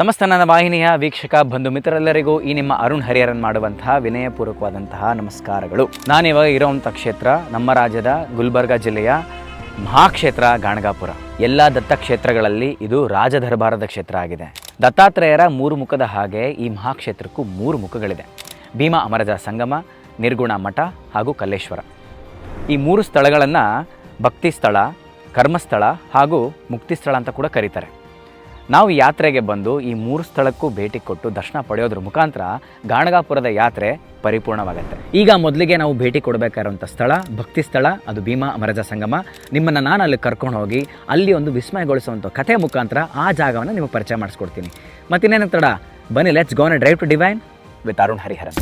ಸಮಸ್ತ ನನ್ನ ವಾಹಿನಿಯ ವೀಕ್ಷಕ, ಬಂಧು ಮಿತ್ರರೆಲ್ಲರಿಗೂ ಈ ನಿಮ್ಮ ಅರುಣ್ ಹರಿಹರನ್ ಮಾಡುವಂತಹ ವಿನಯಪೂರ್ವಕವಾದಂತಹ ನಮಸ್ಕಾರಗಳು. ನಾನಿವಾಗ ಇರೋವಂಥ ಕ್ಷೇತ್ರ ನಮ್ಮ ರಾಜ್ಯದ ಗುಲ್ಬರ್ಗ ಜಿಲ್ಲೆಯ ಮಹಾಕ್ಷೇತ್ರ ಗಾಣಗಾಪುರ. ಎಲ್ಲ ದತ್ತಕ್ಷೇತ್ರಗಳಲ್ಲಿ ಇದು ರಾಜದರ್ಬಾರದ ಕ್ಷೇತ್ರ ಆಗಿದೆ. ದತ್ತಾತ್ರೇಯರ ಮೂರು ಮುಖದ ಹಾಗೆ ಈ ಮಹಾಕ್ಷೇತ್ರಕ್ಕೂ ಮೂರು ಮುಖಗಳಿದೆ. ಭೀಮಾ ಅಮರಜ ಸಂಗಮ, ನಿರ್ಗುಣ ಮಠ ಹಾಗೂ ಕಲ್ಲೇಶ್ವರ. ಈ ಮೂರು ಸ್ಥಳಗಳನ್ನು ಭಕ್ತಿ ಸ್ಥಳ, ಕರ್ಮಸ್ಥಳ ಹಾಗೂ ಮುಕ್ತಿ ಸ್ಥಳ ಅಂತ ಕೂಡ ಕರೀತಾರೆ. ನಾವು ಯಾತ್ರೆಗೆ ಬಂದು ಈ ಮೂರು ಸ್ಥಳಕ್ಕೂ ಭೇಟಿ ಕೊಟ್ಟು ದರ್ಶನ ಪಡೆಯೋದ್ರ ಮುಖಾಂತರ ಗಾಣಗಾಪುರದ ಯಾತ್ರೆ ಪರಿಪೂರ್ಣವಾಗುತ್ತೆ. ಈಗ ಮೊದಲಿಗೆ ನಾವು ಭೇಟಿ ಕೊಡಬೇಕಾದಂಥ ಸ್ಥಳ, ಭಕ್ತಿ ಸ್ಥಳ, ಅದು ಭೀಮಾ ಅಮರಜ ಸಂಗಮ. ನಿಮ್ಮನ್ನು ನಾನು ಅಲ್ಲಿ ಕರ್ಕೊಂಡು ಹೋಗಿ ಅಲ್ಲಿ ಒಂದು ವಿಸ್ಮಯಗೊಳಿಸುವಂಥ ಕಥೆ ಮುಖಾಂತರ ಆ ಜಾಗವನ್ನು ನಿಮಗೆ ಪರಿಚಯ ಮಾಡಿಸ್ಕೊಡ್ತೀನಿ. ಮತ್ತಿನ್ನೇನು ತಡ ಬನ್ನಿ let's go on drive to divine with Arun Hariharan.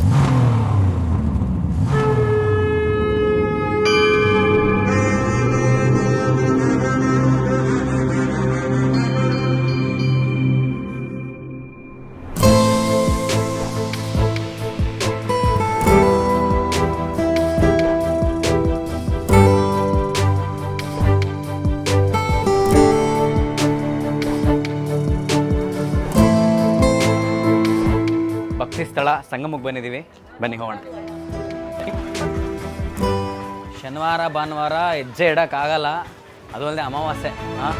ಸಂಗಮಕ್ಕೆ ಬಂದಿದ್ದೀವಿ. ಬನ್ನಿ, ಹೋಗೋಣ. ಶನಿವಾರ, ಭಾನುವಾರ ಹೆಜ್ಜೆ ಇಡೋಕ್ಕಾಗಲ್ಲ ಅದು ಅಲ್ಲದೆ ಅಮಾವಾಸ್ಯೆ, ಹಾಂ?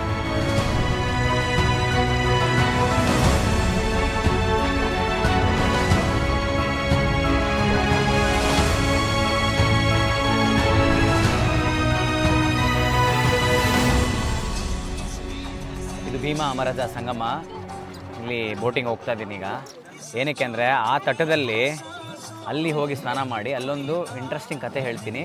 ಇದು ಭೀಮಾ ಅಮರಜ ಸಂಗಮ. ಇಲ್ಲಿ ಬೋಟಿಂಗ್ ಹೋಗ್ತಾ ಇದ್ದೀನಿ ಈಗ. ಏನಕ್ಕೆ ಅಂದರೆ ಆ ತಟದಲ್ಲಿ ಅಲ್ಲಿ ಹೋಗಿ ಸ್ನಾನ ಮಾಡಿ ಅಲ್ಲೊಂದು ಇಂಟ್ರೆಸ್ಟಿಂಗ್ ಕತೆ ಹೇಳ್ತೀನಿ.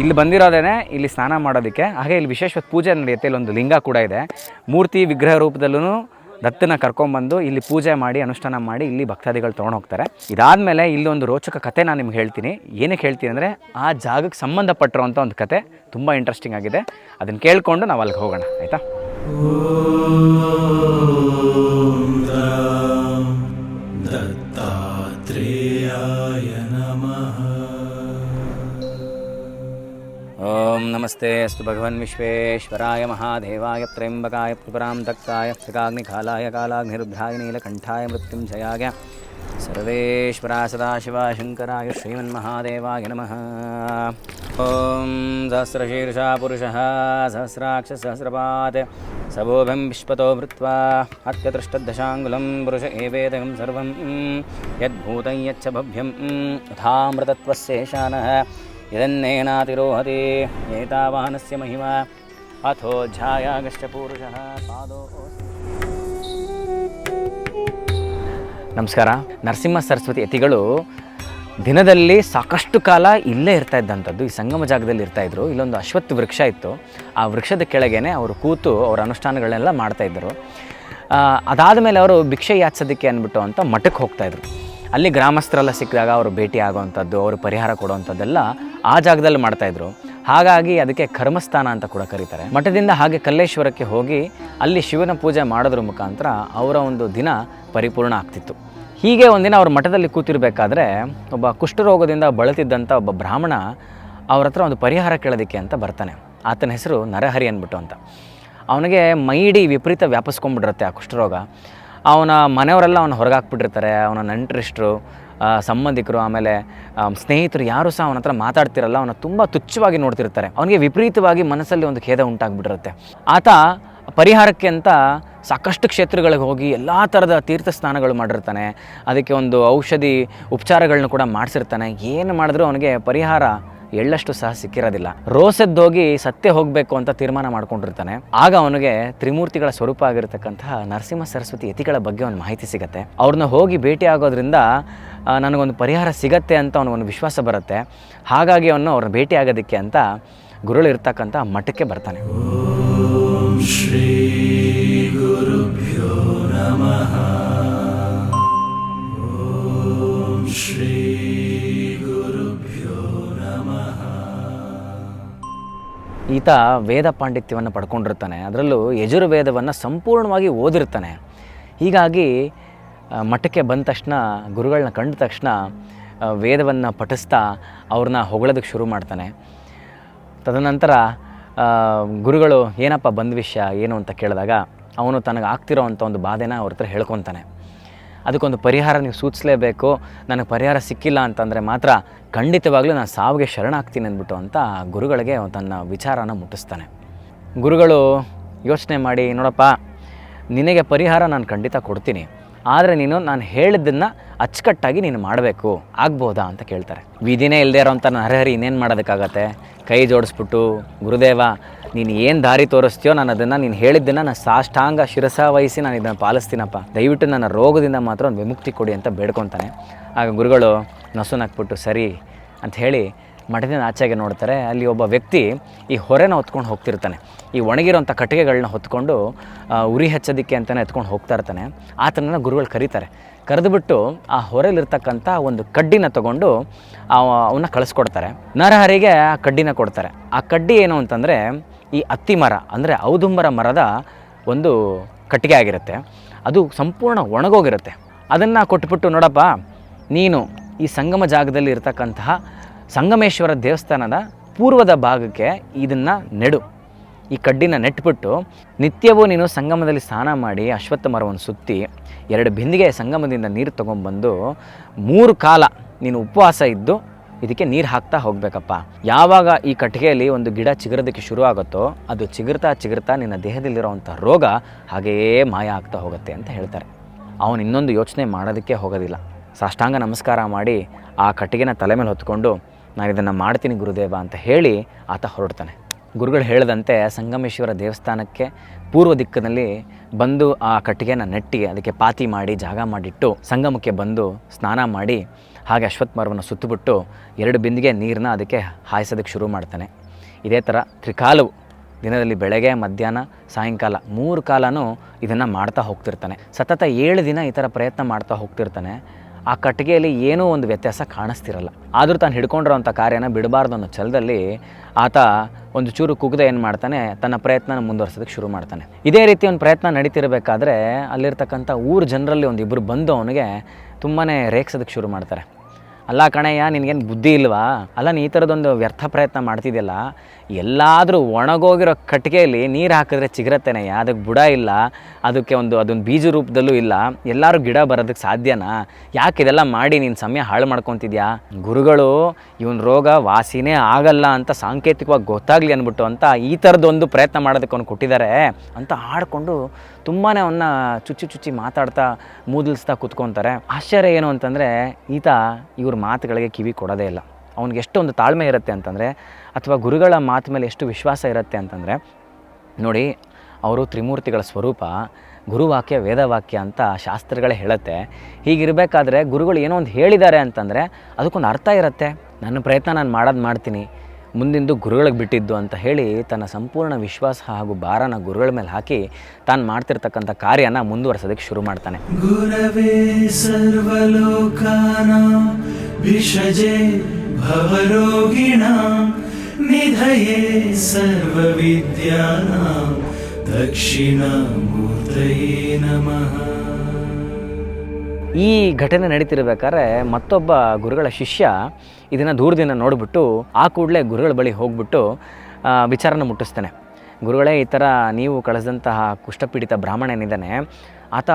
ಇಲ್ಲಿ ಬಂದಿರೋದೇನೆ ಇಲ್ಲಿ ಸ್ನಾನ ಮಾಡೋದಕ್ಕೆ. ಹಾಗೆ ಇಲ್ಲಿ ವಿಶೇಷವಾದ ಪೂಜೆ ನಡೆಯುತ್ತೆ. ಇಲ್ಲೊಂದು ಲಿಂಗ ಕೂಡ ಇದೆ. ಮೂರ್ತಿ ವಿಗ್ರಹ ರೂಪದಲ್ಲೂ ದತ್ತನ ಕರ್ಕೊಂಬಂದು ಇಲ್ಲಿ ಪೂಜೆ ಮಾಡಿ, ಅನುಷ್ಠಾನ ಮಾಡಿ ಇಲ್ಲಿ ಭಕ್ತಾದಿಗಳು ತೊಗೊಂಡು ಹೋಗ್ತಾರೆ ಇದಾದಮೇಲೆ ಇಲ್ಲಿ ಒಂದು ರೋಚಕ ಕತೆ ನಾನು ನಿಮ್ಗೆ ಹೇಳ್ತೀನಿ. ಏನಕ್ಕೆ ಹೇಳ್ತೀನಿ ಅಂದರೆ ಆ ಜಾಗಕ್ಕೆ ಸಂಬಂಧಪಟ್ಟಿರುವಂಥ ಒಂದು ಕತೆ ತುಂಬ ಇಂಟ್ರೆಸ್ಟಿಂಗ್ ಆಗಿದೆ. ಅದನ್ನು ಕೇಳಿಕೊಂಡು ನಾವು ಅಲ್ಲಿಗೆ ಹೋಗೋಣ, ಆಯಿತಾ? नमस्ते, अस्तु भगवन् विश्वेश्वराय महादेवाय त्र्यम्बकाय त्रिपुरां दत्ताय, त्रिकाग्निखालाय, कालाग्निरुद्धाय, नीलकण्ठाय मृत्युञ्जयाय सर्वेश्वरा सदाशिवा शङ्कराय, श्रीमन्महादेवाय नमः। ॐ सहस्रशीर्षा पुरुषः सहस्राक्षसहस्रपात् सभोभिं विश्वतो भृत्वा, अत्यतृष्टदशाङ्गुलं पुरुष एवेदं सर्वं, यद्भूतं यच्च भव्यं ಇದನ್ನೇನಾತಿರೋಹತಿ? ಏತಾವಾಹನಸ್ಯ ಮಹಿಮ? ಅಥೋ ಧ್ಯಾಯಾಗಶ್ಚ ಪೂರುಷಃ ಪಾದೋ ನಮಸ್ಕಾರ. ನರಸಿಂಹ ಸರಸ್ವತಿ ಯತಿಗಳು ದಿನದಲ್ಲಿ ಸಾಕಷ್ಟು ಕಾಲ ಇಲ್ಲೇ ಇರ್ತಾ ಇದ್ದಂಥದ್ದು, ಈ ಸಂಗಮ ಜಾಗದಲ್ಲಿ ಇರ್ತಾಯಿದ್ರು ಇಲ್ಲೊಂದು ಅಶ್ವತ್ಥ ವೃಕ್ಷ ಇತ್ತು. ಆ ವೃಕ್ಷದ ಕೆಳಗೇನೆ ಅವರು ಕೂತು ಅವರ ಅನುಷ್ಠಾನಗಳನ್ನೆಲ್ಲ ಮಾಡ್ತಾಯಿದ್ರು ಇದ್ದರು. ಅದಾದ ಮೇಲೆ ಅವರು ಭಿಕ್ಷೆ ಯಾಚಿಸೋದಕ್ಕೆ ಅಂದ್ಬಿಟ್ಟು ಅಂತ ಮಠಕ್ಕೆ ಹೋಗ್ತಾಯಿದ್ರು ಅಲ್ಲಿ ಗ್ರಾಮಸ್ಥರೆಲ್ಲ ಸಿಕ್ಕಿದಾಗ ಅವರು ಭೇಟಿ ಆಗೋವಂಥದ್ದು, ಅವರು ಪರಿಹಾರ ಕೊಡುವಂಥದ್ದೆಲ್ಲ ಆ ಜಾಗದಲ್ಲಿ ಮಾಡ್ತಾಯಿದ್ರು ಹಾಗಾಗಿ ಅದಕ್ಕೆ ಕರ್ಮಸ್ಥಾನ ಅಂತ ಕೂಡ ಕರೀತಾರೆ. ಮಠದಿಂದ ಹಾಗೆ ಕಲ್ಲೇಶ್ವರಕ್ಕೆ ಹೋಗಿ ಅಲ್ಲಿ ಶಿವನ ಪೂಜೆ ಮಾಡೋದ್ರ ಮುಖಾಂತರ ಅವರ ಒಂದು ದಿನ ಪರಿಪೂರ್ಣ ಆಗ್ತಿತ್ತು. ಹೀಗೆ ಒಂದಿನ ಅವ್ರ ಮಠದಲ್ಲಿ ಕೂತಿರಬೇಕಾದ್ರೆ ಒಬ್ಬ ಕುಷ್ಠರೋಗದಿಂದ ಬಳತಿದ್ದಂಥ ಒಬ್ಬ ಬ್ರಾಹ್ಮಣ ಅವ್ರ ಹತ್ರ ಒಂದು ಪರಿಹಾರ ಕೇಳೋದಕ್ಕೆ ಅಂತ ಬರ್ತಾನೆ. ಆತನ ಹೆಸರು ನರಹರಿ ಅಂದ್ಬಿಟ್ಟು ಅಂತ. ಅವನಿಗೆ ಮೈಡಿ ವಿಪರೀತ ವ್ಯಾಪಿಸ್ಕೊಂಡ್ಬಿಟ್ಟಿರುತ್ತೆ ಆ ಕುಷ್ಠರೋಗ. ಅವನ ಮನೆಯವರೆಲ್ಲ ಅವನ ಹೊರಗಾಕ್ಬಿಟ್ಟಿರ್ತಾರೆ, ಅವನ ನೆಂಟರಿಷ್ಟರು ಸಂಬಂಧಿಕರು, ಆಮೇಲೆ ಸ್ನೇಹಿತರು ಯಾರು ಸಹ ಅವನ ಹತ್ರ ಮಾತಾಡ್ತಿರಲ್ಲ ಅವನ ತುಂಬ ತುಚ್ಛವಾಗಿ ನೋಡ್ತಿರ್ತಾರೆ. ಅವನಿಗೆ ವಿಪರೀತವಾಗಿ ಮನಸ್ಸಲ್ಲಿ ಒಂದು ಖೇದ ಉಂಟಾಗ್ಬಿಟ್ಟಿರುತ್ತೆ. ಆತ ಪರಿಹಾರಕ್ಕೆ ಅಂತ ಸಾಕಷ್ಟು ಕ್ಷೇತ್ರಗಳಿಗೆ ಹೋಗಿ ಎಲ್ಲ ಥರದ ತೀರ್ಥ ಸ್ನಾನಗಳು ಮಾಡಿರ್ತಾನೆ. ಅದಕ್ಕೆ ಒಂದು ಔಷಧಿ ಉಪಚಾರಗಳನ್ನ ಕೂಡ ಮಾಡಿಸಿರ್ತಾನೆ. ಏನು ಮಾಡಿದ್ರೂ ಅವನಿಗೆ ಪರಿಹಾರ ಎಳ್ಳಷ್ಟು ಸಹ ಸಿಕ್ಕಿರೋದಿಲ್ಲ. ರೋಸದ್ದೋಗಿ ಸತ್ತೇ ಹೋಗಬೇಕು ಅಂತ ತೀರ್ಮಾನ ಮಾಡ್ಕೊಂಡಿರ್ತಾನೆ. ಆಗ ಅವನಿಗೆ ತ್ರಿಮೂರ್ತಿಗಳ ಸ್ವರೂಪ ಆಗಿರತಕ್ಕಂತಹ ನರಸಿಂಹ ಸರಸ್ವತಿ ಯತಿಗಳ ಬಗ್ಗೆ ಒಂದು ಮಾಹಿತಿ ಸಿಗತ್ತೆ. ಅವ್ರನ್ನ ಹೋಗಿ ಭೇಟಿ ಆಗೋದ್ರಿಂದ ನನಗೊಂದು ಪರಿಹಾರ ಸಿಗತ್ತೆ ಅಂತ ಅವನಿಗೊಂದು ವಿಶ್ವಾಸ ಬರುತ್ತೆ. ಹಾಗಾಗಿ ಅವನು ಅವ್ರನ್ನ ಭೇಟಿ ಆಗೋದಕ್ಕೆ ಅಂತ ಗುರುಳು ಇರ್ತಕ್ಕಂಥ ಮಠಕ್ಕೆ ಬರ್ತಾನೆ. ಶ್ರೀ ಗುರುಭ್ಯೋ ನಮಃ. ಈತ ವೇದ ಪಾಂಡಿತ್ಯವನ್ನು ಪಡ್ಕೊಂಡಿರ್ತಾನೆ. ಅದರಲ್ಲೂ ಯಜುರ್ವೇದವನ್ನು ಸಂಪೂರ್ಣವಾಗಿ ಓದಿರ್ತಾನೆ. ಹೀಗಾಗಿ ಮಠಕ್ಕೆ ಬಂದ ತಕ್ಷಣ ಗುರುಗಳನ್ನ ಕಂಡ ತಕ್ಷಣ ವೇದವನ್ನು ಪಠಿಸ್ತಾ ಅವ್ರನ್ನ ಹೊಗಳೋದಕ್ಕೆ ಶುರು ಮಾಡ್ತಾನೆ. ತದನಂತರ ಗುರುಗಳು, ಏನಪ್ಪ ಬಂದ ವಿಷಯ? ಏನು? ಅಂತ ಕೇಳಿದಾಗ, ಅವನು ತನಗೆ ಆಗ್ತಿರೋ ಅಂಥ ಒಂದು ಬಾಧೆನ ಅವ್ರ ಹತ್ರ ಹೇಳ್ಕೊತಾನೆ. ಅದಕ್ಕೊಂದು ಪರಿಹಾರ ನೀವು ಸೂಚಿಸಲೇಬೇಕು. ನನಗೆ ಪರಿಹಾರ ಸಿಕ್ಕಿಲ್ಲ ಅಂತಂದರೆ ಮಾತ್ರ ಖಂಡಿತವಾಗಲೂ ನಾನು ಸಾವಿಗೆ ಶರಣಾಗ್ತೀನಿ ಅಂದ್ಬಿಟ್ಟು ಅಂತ ಗುರುಗಳಿಗೆ ತನ್ನ ವಿಚಾರನ ಮುಟ್ಟಿಸ್ತಾನೆ. ಗುರುಗಳು, ಯೋಚನೆ ಮಾಡಿ, ನೋಡಪ್ಪ, ನಿನಗೆ ಪರಿಹಾರ ನಾನು ಖಂಡಿತ ಕೊಡ್ತೀನಿ. ಆದರೆ ನೀನು, ನಾನು ಹೇಳಿದ್ದನ್ನು ಅಚ್ಚುಕಟ್ಟಾಗಿ ನೀನು ಮಾಡಬೇಕು. ಆಗ್ಬೋದಾ ಅಂತ ಕೇಳ್ತಾರೆ. ವಿಧಿನೇ ಇಲ್ಲದೆ ಇರೋಂಥ ನರಹರಿ ಇನ್ನೇನು ಮಾಡೋದಕ್ಕಾಗತ್ತೆ? ಕೈ ಜೋಡಿಸ್ಬಿಟ್ಟು, ಗುರುದೇವ ನೀನು ಏನು ದಾರಿ ತೋರಿಸ್ತೀಯೋ ನಾನು ಅದನ್ನು ನೀನು ಹೇಳಿದ್ದನ್ನು ನಾನು ಸಾಷ್ಟಾಂಗ ಶಿರಸ ವಹಿಸಿ ನಾನು ಇದನ್ನು ಪಾಲಿಸ್ತೀನಪ್ಪ. ದಯವಿಟ್ಟು ನನ್ನ ರೋಗದಿಂದ ಮಾತ್ರ ಒಂದು ವಿಮುಕ್ತಿ ಕೊಡಿ ಅಂತ ಬೇಡ್ಕೊತಾನೆ. ಆಗ ಗುರುಗಳು ನಸುನಾಕ್ಬಿಟ್ಟು ಸರಿ, ಅಂತ ಹೇಳಿ ಮಠದಿಂದ ಆಚೆಗೆ ನೋಡ್ತಾರೆ. ಅಲ್ಲಿ ಒಬ್ಬ ವ್ಯಕ್ತಿ ಈ ಹೊರೆನ ಹೊತ್ಕೊಂಡು ಹೋಗ್ತಿರ್ತಾನೆ. ಈ ಒಣಗಿರೋಂಥ ಕಟ್ಟಿಗೆಗಳನ್ನ ಹೊತ್ಕೊಂಡು ಉರಿ ಹಚ್ಚೋದಕ್ಕೆ ಅಂತಲೇ ಎತ್ಕೊಂಡು ಹೋಗ್ತಾ ಇರ್ತಾನೆ. ಆತನನ್ನು ಗುರುಗಳು ಕರೀತಾರೆ. ಕರೆದುಬಿಟ್ಟು ಆ ಹೊರೆಲಿರ್ತಕ್ಕಂಥ ಒಂದು ಕಡ್ಡಿನ ತಗೊಂಡು ಅವನ್ನ ಕಳಿಸ್ಕೊಡ್ತಾರೆ. ನರಹರಿಗೆ ಆ ಕಡ್ಡಿನ ಕೊಡ್ತಾರೆ. ಆ ಕಡ್ಡಿ ಏನು ಅಂತಂದರೆ ಈ ಅತ್ತಿ ಮರ ಅಂದರೆ ಔದುಂಬರ ಮರದ ಒಂದು ಕಟ್ಟಿಗೆ ಆಗಿರುತ್ತೆ. ಅದು ಸಂಪೂರ್ಣ ಒಣಗೋಗಿರುತ್ತೆ. ಅದನ್ನು ಕೊಟ್ಬಿಟ್ಟು ನೋಡಪ್ಪ, ನೀನು ಈ ಸಂಗಮ ಜಾಗದಲ್ಲಿ ಇರತಕ್ಕಂತಹ ಸಂಗಮೇಶ್ವರ ದೇವಸ್ಥಾನದ ಪೂರ್ವದ ಭಾಗಕ್ಕೆ ಇದನ್ನು ನೆಡು. ಈ ಕಡ್ಡಿನ ನೆಟ್ಬಿಟ್ಟು ನಿತ್ಯವೂ ನೀನು ಸಂಗಮದಲ್ಲಿ ಸ್ನಾನ ಮಾಡಿ ಅಶ್ವತ್ಥ ಮರವನ್ನು ಸುತ್ತಿ ಎರಡು ಬಿಂದಿಗೆ ಸಂಗಮದಿಂದ ನೀರು ತೊಗೊಂಬಂದು ಮೂರು ಕಾಲ ನೀನು ಉಪವಾಸ ಇದ್ದು ಇದಕ್ಕೆ ನೀರು ಹಾಕ್ತಾ ಹೋಗಬೇಕಪ್ಪ. ಯಾವಾಗ ಈ ಕಟ್ಟಿಗೆಯಲ್ಲಿ ಒಂದು ಗಿಡ ಚಿಗುರೋದಕ್ಕೆ ಶುರು ಆಗುತ್ತೋ, ಅದು ಚಿಗುರ್ತಾ ಚಿಗುರ್ತಾ ನಿನ್ನ ದೇಹದಲ್ಲಿರೋವಂಥ ರೋಗ ಹಾಗೆಯೇ ಮಾಯ ಆಗ್ತಾ ಹೋಗುತ್ತೆ ಅಂತ ಹೇಳ್ತಾರೆ. ಅವನು ಇನ್ನೊಂದು ಯೋಚನೆ ಮಾಡೋದಕ್ಕೆ ಹೋಗೋದಿಲ್ಲ. ಸಾಷ್ಟಾಂಗ ನಮಸ್ಕಾರ ಮಾಡಿ ಆ ಕಟ್ಟಿಗೆನ ತಲೆ ಮೇಲೆ ಹೊತ್ಕೊಂಡು, ನಾನು ಇದನ್ನು ಮಾಡ್ತೀನಿ ಗುರುದೇವ ಅಂತ ಹೇಳಿ ಆತ ಹೊರಡ್ತಾನೆ. ಗುರುಗಳು ಹೇಳಿದಂತೆ ಸಂಗಮೇಶ್ವರ ದೇವಸ್ಥಾನಕ್ಕೆ ಪೂರ್ವ ದಿಕ್ಕಿನಲ್ಲಿ ಬಂದು ಆ ಕಟ್ಟಿಗೆನ ನೆಟ್ಟಿ, ಅದಕ್ಕೆ ಪಾತಿ ಮಾಡಿ, ಜಾಗ ಮಾಡಿಟ್ಟು ಸಂಗಮಕ್ಕೆ ಬಂದು ಸ್ನಾನ ಮಾಡಿ ಹಾಗೆ ಅಶ್ವತ್ಥ ಮರವನ್ನು ಸುತ್ತಬಿಟ್ಟು ಎರಡು ಬಿಂದಿಗೆ ನೀರನ್ನ ಅದಕ್ಕೆ ಹಾಯಿಸೋದಕ್ಕೆ ಶುರು ಮಾಡ್ತಾನೆ. ಇದೇ ಥರ ತ್ರಿಕಾಲವು ದಿನದಲ್ಲಿ ಬೆಳಗ್ಗೆ, ಮಧ್ಯಾಹ್ನ, ಸಾಯಂಕಾಲ ಮೂರು ಕಾಲನೂ ಇದನ್ನು ಮಾಡ್ತಾ ಹೋಗ್ತಿರ್ತಾನೆ. ಸತತ ಏಳು ದಿನ ಈ ಥರ ಪ್ರಯತ್ನ ಮಾಡ್ತಾ ಹೋಗ್ತಿರ್ತಾನೆ. ಆ ಕಟ್ಟಿಗೆಯಲ್ಲಿ ಏನೂ ಒಂದು ವ್ಯತ್ಯಾಸ ಕಾಣಿಸ್ತಿರಲ್ಲ. ಆದರೂ ತಾನು ಹಿಡ್ಕೊಂಡಿರೋಂಥ ಕಾರ್ಯನ ಬಿಡಬಾರ್ದು ಅನ್ನೋ ಛಲದಲ್ಲಿ ಆತ ಒಂದು ಚೂರು ಕುಗ್ದೆ ಏನು ಮಾಡ್ತಾನೆ, ತನ್ನ ಪ್ರಯತ್ನ ಮುಂದುವರ್ಸೋದಕ್ಕೆ ಶುರು ಮಾಡ್ತಾನೆ. ಇದೇ ರೀತಿ ಒಂದು ಪ್ರಯತ್ನ ನಡೀತಿರಬೇಕಾದ್ರೆ ಅಲ್ಲಿರ್ತಕ್ಕಂಥ ಊರು ಜನರಲ್ಲಿ ಒಂದು ಇಬ್ಬರು ಬಂದು ಅವನಿಗೆ ತುಂಬಾ ರೇಗ್ಸೋದಕ್ಕೆ ಶುರು ಮಾಡ್ತಾರೆ. ಅಲ್ಲ ಕಣಯ್ಯ ನಿನಗೇನು ಬುದ್ಧಿ ಇಲ್ವಾ? ಅಲ್ಲ ನೀ ಈ ಥರದೊಂದು ವ್ಯರ್ಥ ಪ್ರಯತ್ನ ಮಾಡ್ತಿದ್ಯಲ್ಲ ಎಲ್ಲಾದರೂ ಒಣಗೋಗಿರೋ ಕಟ್ಟಿಗೆಯಲ್ಲಿ ನೀರು ಹಾಕಿದ್ರೆ ಚಿಗುರತ್ತೇನಯ್ಯ ಅದಕ್ಕೆ ಬುಡ ಇಲ್ಲ, ಅದಕ್ಕೆ ಒಂದು, ಅದೊಂದು ಬೀಜ ರೂಪದಲ್ಲೂ ಇಲ್ಲ ಎಲ್ಲರೂ ಗಿಡ ಬರೋದಕ್ಕೆ ಸಾಧ್ಯನಾ? ಯಾಕೆ ಇದೆಲ್ಲ ಮಾಡಿ ನೀನು ಸಮಯ ಹಾಳು ಮಾಡ್ಕೊತಿದ್ಯಾ? ಗುರುಗಳು, ಇವನ್ ರೋಗ ವಾಸಿನೇ ಆಗಲ್ಲ ಅಂತ ಸಾಂಕೇತಿಕವಾಗಿ ಗೊತ್ತಾಗಲಿ ಅಂದ್ಬಿಟ್ಟು ಅಂತ ಈ ಥರದ್ದೊಂದು ಪ್ರಯತ್ನ ಮಾಡೋದಕ್ಕೆ ಅವ್ನು ಕೊಟ್ಟಿದ್ದಾರೆ ಅಂತ ಆಡಿಕೊಂಡು ತುಂಬಾ ಅವನ್ನ ಚುಚ್ಚಿ ಚುಚ್ಚಿ ಮಾತಾಡ್ತಾ, ಮೂದಲಿಸ್ತಾ ಕೂತ್ಕೊತಾರೆ. ಆಶ್ಚರ್ಯ ಏನು ಅಂತಂದರೆ, ಈತ ಇವ್ರ ಮಾತುಗಳಿಗೆ ಕಿವಿ ಕೊಡೋದೇ ಇಲ್ಲ. ಅವನಿಗೆ ಎಷ್ಟು ಒಂದು ತಾಳ್ಮೆ ಇರುತ್ತೆ ಅಂತಂದರೆ, ಅಥವಾ ಗುರುಗಳ ಮಾತು ಮೇಲೆ ಎಷ್ಟು ವಿಶ್ವಾಸ ಇರುತ್ತೆ ಅಂತಂದರೆ, ನೋಡಿ, ಅವರು ತ್ರಿಮೂರ್ತಿಗಳ ಸ್ವರೂಪ, ಗುರುವಾಕ್ಯ, ವೇದವಾಕ್ಯ ಅಂತ ಶಾಸ್ತ್ರಗಳೇ ಹೇಳುತ್ತೆ. ಹೀಗಿರಬೇಕಾದ್ರೆ ಗುರುಗಳು ಏನೋ ಒಂದು ಹೇಳಿದ್ದಾರೆ ಅಂತಂದರೆ, ಅದಕ್ಕೊಂದು ಅರ್ಥ ಇರುತ್ತೆ. ನನ್ನ ಪ್ರಯತ್ನ ನಾನು ಮಾಡೋದು ಮಾಡ್ತೀನಿ. ಮುಂದಿಂದು ಗುರುಗಳಿಗೆ ಬಿಟ್ಟಿದ್ದು ಅಂತ ಹೇಳಿ ತನ್ನ ಸಂಪೂರ್ಣ ವಿಶ್ವಾಸ ಹಾಗೂ ಭಾರನ ಗುರುಗಳ ಮೇಲೆ ಹಾಕಿ ತಾನು ಮಾಡ್ತಿರ್ತಕ್ಕಂಥ ಕಾರ್ಯನ ಮುಂದುವರ್ಸೋದಕ್ಕೆ ಶುರು ಮಾಡ್ತಾನೆ. ಗುರವೇ ಸರ್ವಲೋಕಾನ भवरोगिणां निधये सर्वविद्यानां दक्षिणामूर्तये नमः ಈ ಘಟನೆ ನಡೀತಿರ್ಬೇಕಾದ್ರೆ ಮತ್ತೊಬ್ಬ ಗುರುಗಳ ಶಿಷ್ಯ ಇದನ್ನು ದೂರದಿಂದ ನೋಡಿಬಿಟ್ಟು ಆ ಕೂಡಲೇ ಗುರುಗಳ ಬಳಿ ಹೋಗ್ಬಿಟ್ಟು ಆ, ವಿಚಾರನ ಮುಟ್ಟಿಸ್ತಾನೆ ಗುರುಗಳೇ ಈ ಥರ ನೀವು ಕಳಿಸಿದಂತಹ ಕುಷ್ಠಪೀಡಿತ ಬ್ರಾಹ್ಮಣನಿದ್ದಾನೆ ಆತ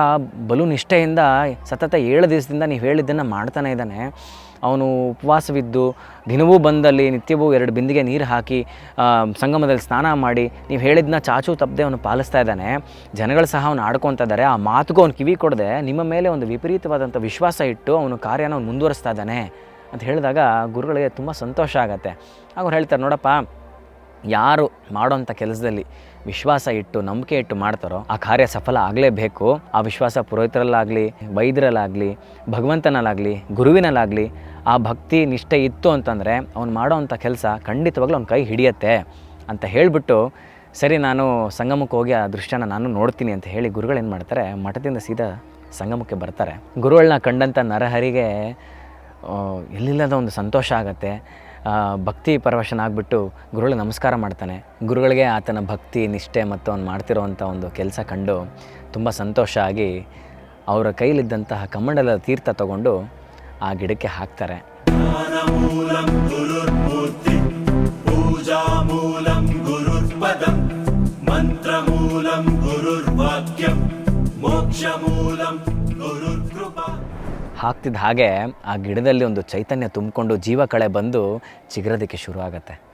ಬಲು ನಿಷ್ಠೆಯಿಂದ ಸತತ ಏಳು ದಿವಸದಿಂದ ನೀವು ಹೇಳಿದ್ದನ್ನು ಮಾಡ್ತಾನೆ ಇದ್ದಾನೆ. ಅವನು ಉಪವಾಸವಿದ್ದು ದಿನವೂ ಬಂದಲ್ಲಿ ನಿತ್ಯವೂ ಎರಡು ಬಿಂದಿಗೆ ನೀರು ಹಾಕಿ ಸಂಗಮದಲ್ಲಿ ಸ್ನಾನ ಮಾಡಿ, ನೀವು ಹೇಳಿದ್ದನ್ನ ಚಾಚು ತಪ್ಪದೆ ಅವನು ಪಾಲಿಸ್ತಾ ಇದ್ದಾನೆ. ಜನಗಳು ಸಹ ಅವನು ಆಡ್ಕೊತಾ ಇದ್ದಾರೆ. ಆ ಮಾತುಗೂ ಅವ್ನು ಕಿವಿ ಕೊಡದೆ, ನಿಮ್ಮ ಮೇಲೆ ಒಂದು ವಿಪರೀತವಾದಂಥ ವಿಶ್ವಾಸ ಇಟ್ಟು ಅವನು ಕಾರ್ಯನ ಅವ್ನು ಮುಂದುವರಿಸ್ತಾ ಇದ್ದಾನೆ ಅಂತ ಹೇಳಿದಾಗ ಗುರುಗಳಿಗೆ ತುಂಬ ಸಂತೋಷ ಆಗತ್ತೆ. ಆಗ ಅವ್ರು ಹೇಳ್ತಾರೆ, ನೋಡಪ್ಪ ಯಾರು ಮಾಡೋಂಥ ಕೆಲಸದಲ್ಲಿ ವಿಶ್ವಾಸ ಇಟ್ಟು, ನಂಬಿಕೆ ಇಟ್ಟು ಮಾಡ್ತಾರೋ, ಆ ಕಾರ್ಯ ಸಫಲ ಆಗಲೇಬೇಕು. ಆ ವಿಶ್ವಾಸ ಪುರೋಹಿತರಲ್ಲಾಗಲಿ, ವೈದ್ಯರಲ್ಲಾಗಲಿ, ಭಗವಂತನಲ್ಲಾಗಲಿ, ಗುರುವಿನಲ್ಲಾಗಲಿ, ಆ ಭಕ್ತಿ, ನಿಷ್ಠೆ ಇತ್ತು ಅಂತಂದರೆ ಅವ್ನು ಮಾಡೋವಂಥ ಕೆಲಸ ಖಂಡಿತವಾಗ್ಲೂ ಅವ್ನ ಕೈ ಹಿಡಿಯತ್ತೆ ಅಂತ ಹೇಳಿಬಿಟ್ಟು, ಸರಿ, ನಾನು ಸಂಗಮಕ್ಕೆ ಹೋಗಿ ಆ ದೃಶ್ಯನ ನಾನು ನೋಡ್ತೀನಿ ಅಂತ ಹೇಳಿ ಗುರುಗಳು ಏನು ಮಾಡ್ತಾರೆ, ಮಠದಿಂದ ಸೀದಾ ಸಂಗಮಕ್ಕೆ ಬರ್ತಾರೆ. ಗುರುಗಳನ್ನ ಕಂಡಂಥ ನರಹರಿಗೆ ಎಲ್ಲಿಲ್ಲದ ಒಂದು ಸಂತೋಷ ಆಗತ್ತೆ. ಭಕ್ತಿ ಪರವಶನಾಗ್ಬಿಟ್ಟು ಗುರುಗಳಿಗೆ ನಮಸ್ಕಾರ ಮಾಡ್ತಾನೆ. ಗುರುಗಳಿಗೆ ಆತನ ಭಕ್ತಿ, ನಿಷ್ಠೆ ಮತ್ತು ಅವ್ನು ಮಾಡ್ತಿರೋವಂಥ ಒಂದು ಕೆಲಸ ಕಂಡು ತುಂಬ ಸಂತೋಷ ಆಗಿ ಅವರ ಕೈಲಿದ್ದಂತಹ ಕಮಂಡಲ ತೀರ್ಥ ತಗೊಂಡು ಆ ಗಿಡಕ್ಕೆ ಹಾಕ್ತಾರೆ. ಮಂತ್ರಮೂಲಂ ಗುರುರ್ವಾಕ್ಯಂ ಮೋಕ್ಷ ಮೂಲಂ ಹಾಕ್ತಿದ್ದ ಹಾಗೆ ಆ ಗಿಡದಲ್ಲಿ ಒಂದು ಚೈತನ್ಯ ತುಂಬಿಕೊಂಡು ಜೀವ ಕಳೆ ಬಂದು ಚಿಗುರೋದಕ್ಕೆ ಶುರು ಆಗತ್ತೆ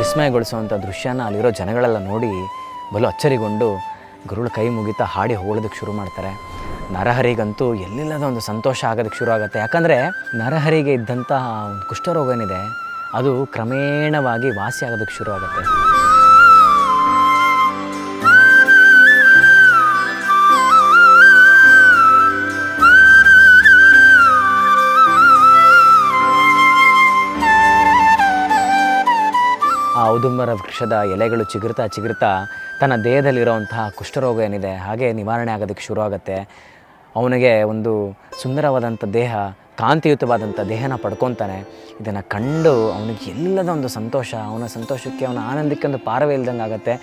ವಿಸ್ಮಯಗೊಳಿಸುವಂಥ ದೃಶ್ಯನ ಅಲ್ಲಿರೋ ಜನಗಳೆಲ್ಲ ನೋಡಿ ಬಲು ಅಚ್ಚರಿಗೊಂಡು ಗುರುಳು ಕೈ ಮುಗಿತಾ ಹಾಡಿ ಹೋಗೋದಕ್ಕೆ ಶುರು ಮಾಡ್ತಾರೆ. ನರಹರಿಗಂತೂ ಎಲ್ಲಿಲ್ಲದ ಒಂದು ಸಂತೋಷ ಆಗೋದಕ್ಕೆ ಶುರು ಆಗುತ್ತೆ. ಯಾಕಂದರೆ ನರಹರಿಗೆ ಇದ್ದಂತಹ ಒಂದು ಕುಷ್ಠರೋಗ ಏನಿದೆ ಅದು ಕ್ರಮೇಣವಾಗಿ ವಾಸಿ ಆಗೋದಕ್ಕೆ ಶುರು ಆಗುತ್ತೆ. ಔದುಂಬರ ವೃಕ್ಷದ ಎಲೆಗಳು ಚಿಗುರ್ತಾ ಚಿಗುರ್ತಾ ತನ್ನ ದೇಹದಲ್ಲಿರುವಂತಹ ಕುಷ್ಠರೋಗ ಏನಿದೆ, ಹಾಗೆ ನಿವಾರಣೆ ಆಗೋದಕ್ಕೆ ಶುರು ಆಗುತ್ತೆ ಅವನಿಗೆ ಒಂದು ಸುಂದರವಾದಂಥ ದೇಹ, ಕಾಂತಿಯುತವಾದಂಥ ದೇಹನ ಪಡ್ಕೊತಾನೆ. ಇದನ್ನು ಕಂಡು ಅವನಿಗೆ ಎಲ್ಲದ ಒಂದು ಸಂತೋಷ, ಅವನ ಸಂತೋಷಕ್ಕೆ, ಅವನ ಆನಂದಕ್ಕೆ ಒಂದು ಪಾರವೇ ಇಲ್ದಂಗೆ ಆಗುತ್ತೆ.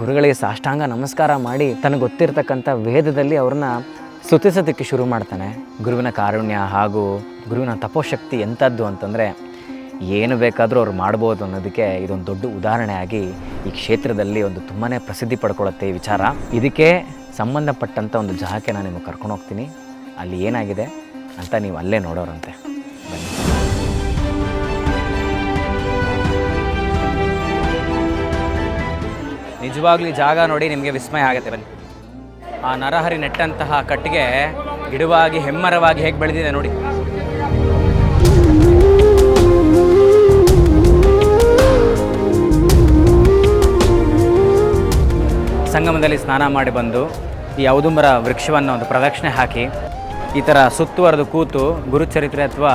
ಗುರುಗಳಿಗೆ ಸಾಷ್ಟಾಂಗ ನಮಸ್ಕಾರ ಮಾಡಿ ತನಗೆ ಗೊತ್ತಿರತಕ್ಕಂಥ ವೇದದಲ್ಲಿ ಅವ್ರನ್ನ ಸ್ತುತಿಸೋದಕ್ಕೆ ಶುರು ಮಾಡ್ತಾನೆ. ಗುರುವಿನ ಕಾರುಣ್ಯ ಹಾಗೂ ಗುರುವಿನ ತಪೋಶಕ್ತಿ ಎಂಥದ್ದು ಅಂತಂದರೆ ಏನು ಬೇಕಾದರೂ ಅವ್ರು ಮಾಡ್ಬೋದು ಅನ್ನೋದಕ್ಕೆ ಇದೊಂದು ದೊಡ್ಡ ಉದಾಹರಣೆಯಾಗಿ ಈ ಕ್ಷೇತ್ರದಲ್ಲಿ ಒಂದು ತುಂಬಾ ಪ್ರಸಿದ್ಧಿ ಪಡ್ಕೊಳ್ಳುತ್ತೆ ಈ ವಿಚಾರ. ಇದಕ್ಕೆ ಸಂಬಂಧಪಟ್ಟಂಥ ಒಂದು ಜಾಗಕ್ಕೆ ನಾನು ನಿಮಗೆ ಕರ್ಕೊಂಡು ಹೋಗ್ತೀನಿ. ಅಲ್ಲಿ ಏನಾಗಿದೆ ಅಂತ ನೀವು ಅಲ್ಲೇ ನೋಡೋರಂತೆ. ನಿಜವಾಗ್ಲೂ ಜಾಗ ನೋಡಿ ನಿಮಗೆ ವಿಸ್ಮಯ ಆಗುತ್ತೆ. ಬನ್ನಿ. ಆ ನರಹರಿ ನೆಟ್ಟಂತಹ ಕಟ್ಟಿಗೆ ಗಿಡವಾಗಿ ಹೆಮ್ಮರವಾಗಿ ಹೇಗೆ ಬೆಳೆದಿದೆ ನೋಡಿ. ಸಂಗಮದಲ್ಲಿ ಸ್ನಾನ ಮಾಡಿ ಬಂದು ಈ ಔದುಂಬರ ವೃಕ್ಷವನ್ನು ಒಂದು ಪ್ರದಕ್ಷಿಣೆ ಹಾಕಿ ಈ ಥರ ಸುತ್ತುವರೆದು ಕೂತು ಗುರುಚರಿತ್ರೆ ಅಥವಾ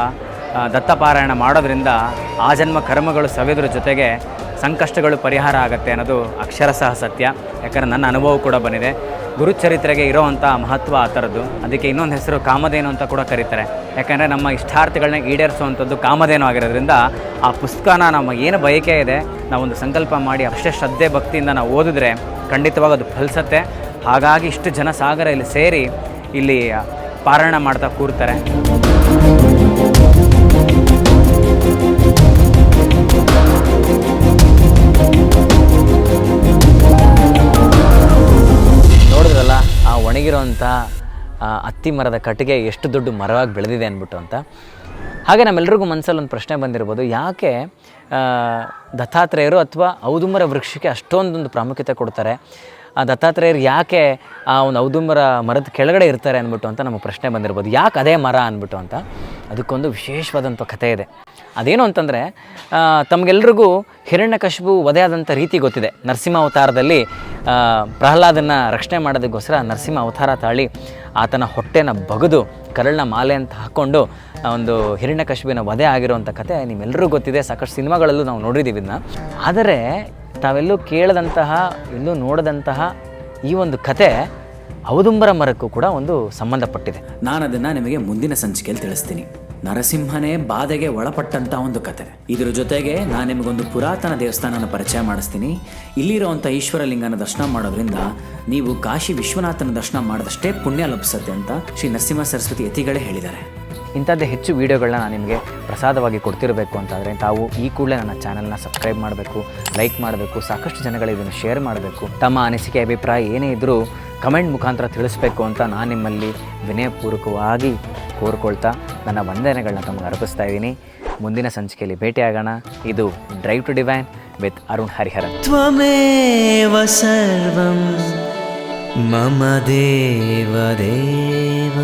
ದತ್ತಪಾರಾಯಣ ಮಾಡೋದ್ರಿಂದ ಆ ಜನ್ಮ ಕರ್ಮಗಳು ಸವೆದ್ರ ಜೊತೆಗೆ ಸಂಕಷ್ಟಗಳು ಪರಿಹಾರ ಆಗುತ್ತೆ ಅನ್ನೋದು ಅಕ್ಷರಶಃ ಸತ್ಯ. ಯಾಕಂದರೆ ನನ್ನ ಅನುಭವ ಕೂಡ ಬಂದಿದೆ. ಗುರುಚರಿತ್ರೆಗೆ ಇರೋವಂಥ ಮಹತ್ವ ಆ ಥರದ್ದು. ಅದಕ್ಕೆ ಇನ್ನೊಂದು ಹೆಸರು ಕಾಮಧೇನು ಅಂತ ಕೂಡ ಕರೀತಾರೆ. ಯಾಕಂದರೆ ನಮ್ಮ ಇಷ್ಟಾರ್ಥಗಳನ್ನ ಈಡೇರಿಸುವಂಥದ್ದು ಕಾಮಧೇನು ಆಗಿರೋದ್ರಿಂದ ಆ ಪುಸ್ತಕನ ನಮ್ಮ ಏನು ಬಯಕೆ ಇದೆ, ನಾವೊಂದು ಸಂಕಲ್ಪ ಮಾಡಿ ಅಷ್ಟೇ ಶ್ರದ್ಧೆ ಭಕ್ತಿಯಿಂದ ನಾವು ಓದಿದ್ರೆ ಖಂಡಿತವಾಗಿ ಅದು ಫಲಿಸತ್ತೆ. ಹಾಗಾಗಿ ಇಷ್ಟು ಜನ ಸಾಗರ ಇಲ್ಲಿ ಸೇರಿ ಇಲ್ಲಿ ಪಾರಾಯಣ ಮಾಡ್ತಾ ಕೂರ್ತಾರೆ. ನೋಡಿದ್ರಲ್ಲ, ಆ ಒಣಗಿರೋಂಥ ಅತ್ತಿ ಮರದ ಕಟ್ಟಿಗೆ ಎಷ್ಟು ದೊಡ್ಡ ಮರವಾಗಿ ಬೆಳೆದಿದೆ ಅಂದ್ಬಿಟ್ಟು ಅಂತ. ಹಾಗೆ ನಮ್ಮೆಲ್ಲರಿಗೂ ಮನಸ್ಸಲ್ಲಿ ಒಂದು ಪ್ರಶ್ನೆ ಬಂದಿರ್ಬೋದು. ಯಾಕೆ ದತ್ತಾತ್ರೇಯರು ಅಥವಾ ಔದುಂಬರ ವೃಕ್ಷಕ್ಕೆ ಅಷ್ಟೊಂದೊಂದು ಪ್ರಾಮುಖ್ಯತೆ ಕೊಡ್ತಾರೆ? ಆ, ದತ್ತಾತ್ರೇಯರು ಯಾಕೆ ಆ ಒಂದು ಔದುಂಬರ ಮರದ ಕೆಳಗಡೆ ಇರ್ತಾರೆ ಅಂದ್ಬಿಟ್ಟು ಅಂತ ನಮಗೆ ಪ್ರಶ್ನೆ ಬಂದಿರ್ಬೋದು. ಯಾಕೆ ಅದೇ ಮರ ಅಂದ್ಬಿಟ್ಟು ಅಂತ? ಅದಕ್ಕೊಂದು ವಿಶೇಷವಾದಂಥ ಕಥೆ ಇದೆ. ಅದೇನು ಅಂತಂದರೆ ತಮಗೆಲ್ರಿಗೂ ಹಿರಣ್ಯಕಶಿಪು ವಧೆಯಾದಂಥ ರೀತಿ ಗೊತ್ತಿದೆ. ನರಸಿಂಹ ಅವತಾರದಲ್ಲಿ ಪ್ರಹ್ಲಾದನ್ನು ಪ್ರಹ್ಲಾದನ ರಕ್ಷಣೆ ಮಾಡೋದಕ್ಕೋಸ್ಕರ ನರಸಿಂಹ ಅವತಾರ ತಾಳಿ ಆತನ ಹೊಟ್ಟೆನ ಬಗೆದು ಕರಳನ ಮಾಲೆ ಅಂತ ಹಾಕ್ಕೊಂಡು ಒಂದು ಹಿರಣ್ಯಕಶಿಪಿನ ವಧೆ ಆಗಿರುವಂಥ ಕತೆ ನಿಮ್ಮೆಲ್ಲರಿಗೂ ಗೊತ್ತಿದೆ. ಸಾಕಷ್ಟು ಸಿನಿಮಾಗಳಲ್ಲೂ ನಾವು ನೋಡಿದ್ದೀವಿ ಇದನ್ನ ಆದರೆ, ತಾವೆಲ್ಲೂ ಕೇಳದಂತಹ ಎಲ್ಲೂ ನೋಡದಂತಹ ಈ ಒಂದು ಕತೆ ಔದುಂಬರ ಮರಕ್ಕೂ ಕೂಡ ಒಂದು ಸಂಬಂಧಪಟ್ಟಿದೆ. ನಾನು ಅದನ್ನು ನಿಮಗೆ ಮುಂದಿನ ಸಂಚಿಕೆಯಲ್ಲಿ ತಿಳಿಸ್ತೀನಿ. ನರಸಿಂಹನೇ ಬಾಧೆಗೆ ಒಳಪಟ್ಟಂತ ಒಂದು ಕತೆ. ಇದರ ಜೊತೆಗೆ ನಾನು ನಿಮಗೊಂದು ಪುರಾತನ ದೇವಸ್ಥಾನನ ಪರಿಚಯ ಮಾಡಿಸ್ತೀನಿ. ಇಲ್ಲಿರುವಂಥ ಈಶ್ವರಲಿಂಗನ ದರ್ಶನ ಮಾಡೋದ್ರಿಂದ ನೀವು ಕಾಶಿ ವಿಶ್ವನಾಥನ ದರ್ಶನ ಮಾಡಿದಷ್ಟೇ ಪುಣ್ಯ ಲಭಿಸುತ್ತೆ ಅಂತ ಶ್ರೀ ನರಸಿಂಹ ಸರಸ್ವತಿ ಯತಿಗಳೇ ಹೇಳಿದ್ದಾರೆ. ಇಂಥದ್ದೇ ಹೆಚ್ಚು ವೀಡಿಯೋಗಳನ್ನ ನಾನು ನಿಮಗೆ ಪ್ರಸಾದವಾಗಿ ಕೊಡ್ತಿರಬೇಕು ಅಂತಾದರೆ ತಾವು ಈ ಕೂಡಲೇ ನನ್ನ ಚಾನಲ್ನ ಸಬ್ಸ್ಕ್ರೈಬ್ ಮಾಡಬೇಕು, ಲೈಕ್ ಮಾಡಬೇಕು, ಸಾಕಷ್ಟು ಜನಗಳಿಗೆ ಇದನ್ನು ಶೇರ್ ಮಾಡಬೇಕು. ತಮ್ಮ ಅನಿಸಿಕೆ, ಅಭಿಪ್ರಾಯ ಏನೇ ಇದ್ದರೂ ಕಮೆಂಟ್ ಮುಖಾಂತರ ತಿಳಿಸ್ಬೇಕು ಅಂತ ನಾನು ನಿಮ್ಮಲ್ಲಿ ವಿನಯಪೂರ್ವಕವಾಗಿ ಕೋರ್ಕೊಳ್ತಾ ನನ್ನ ವಂದನೆಗಳನ್ನ ತಮಗೆ ಅರ್ಪಿಸ್ತಾ ಇದ್ದೀನಿ. ಮುಂದಿನ ಸಂಚಿಕೆಯಲ್ಲಿ ಭೇಟಿಯಾಗೋಣ. ಇದು drive to divine with Arun Harihara ತ್ವಮೇವ ಸರ್ವಂ ಮಮ ದೇವ ದೇವ.